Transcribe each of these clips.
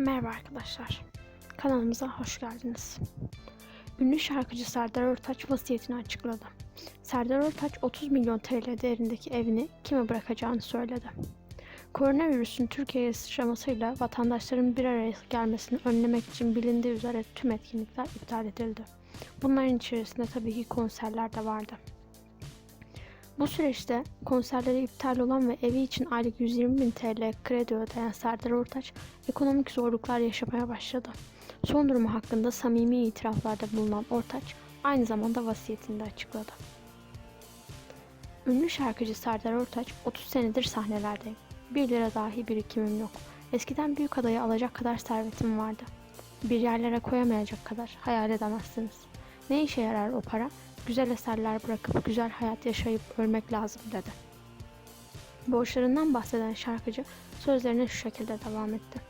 Merhaba arkadaşlar. Kanalımıza hoş geldiniz. Ünlü şarkıcı Serdar Ortaç vasiyetini açıkladı. Serdar Ortaç 30 milyon TL değerindeki evini kime bırakacağını söyledi. Koronavirüsün Türkiye'ye sıçramasıyla vatandaşların bir araya gelmesini önlemek için bilindiği üzere tüm etkinlikler iptal edildi. Bunların içerisinde tabii ki konserler de vardı. Bu süreçte konserleri iptal olan ve evi için aylık 120 bin TL kredi ödeyen Serdar Ortaç ekonomik zorluklar yaşamaya başladı. Son durumu hakkında samimi itiraflarda bulunan Ortaç aynı zamanda vasiyetini de açıkladı. Ünlü şarkıcı Serdar Ortaç 30 senedir sahnelerdeyim. 1 lira dahi birikimim yok. Eskiden büyük adayı alacak kadar servetim vardı. Bir yerlere koyamayacak kadar hayal edemezsiniz. Ne işe yarar o para? Güzel eserler bırakıp güzel hayat yaşayıp ölmek lazım dedi. Borçlarından bahseden şarkıcı sözlerine şu şekilde devam etti.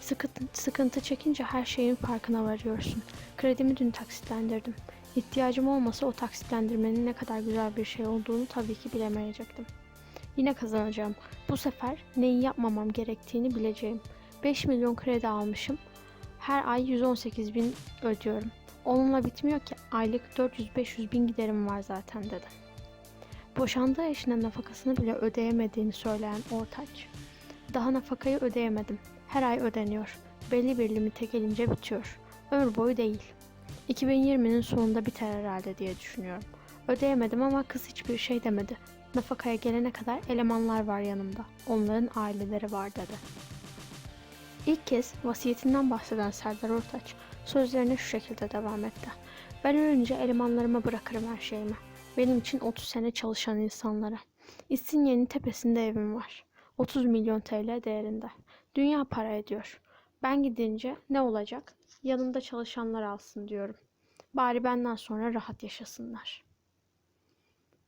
Sıkıntı, sıkıntı çekince her şeyin farkına varıyorsun. Kredimi dün taksitlendirdim. İhtiyacım olmasa o taksitlendirmenin ne kadar güzel bir şey olduğunu tabii ki bilemeyecektim. Yine kazanacağım. Bu sefer neyi yapmamam gerektiğini bileceğim. 5 milyon kredi almışım. Her ay 118 bin ödüyorum. Onunla bitmiyor ki aylık 400-500 bin giderim var zaten dedi. Boşandığı eşine nafakasını bile ödeyemediğini söyleyen Ortaç. Daha nafakayı ödeyemedim. Her ay ödeniyor. Belli bir limite gelince bitiyor. Ömür boyu değil. 2020'nin sonunda biter herhalde diye düşünüyorum. Ödeyemedim ama kız hiçbir şey demedi. Nafakaya gelene kadar elemanlar var yanımda. Onların aileleri var dedi. İlk kez vasiyetinden bahseden Serdar Ortaç sözlerine şu şekilde devam etti. Ben ölünce elemanlarıma bırakırım her şeyimi. Benim için 30 sene çalışan insanlara. İstinye'nin tepesinde evim var. 30 milyon TL değerinde. Dünya para ediyor. Ben gidince ne olacak? Yanımda çalışanlar alsın diyorum. Bari benden sonra rahat yaşasınlar.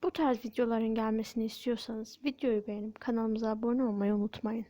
Bu tarz videoların gelmesini istiyorsanız videoyu beğenip kanalımıza abone olmayı unutmayın.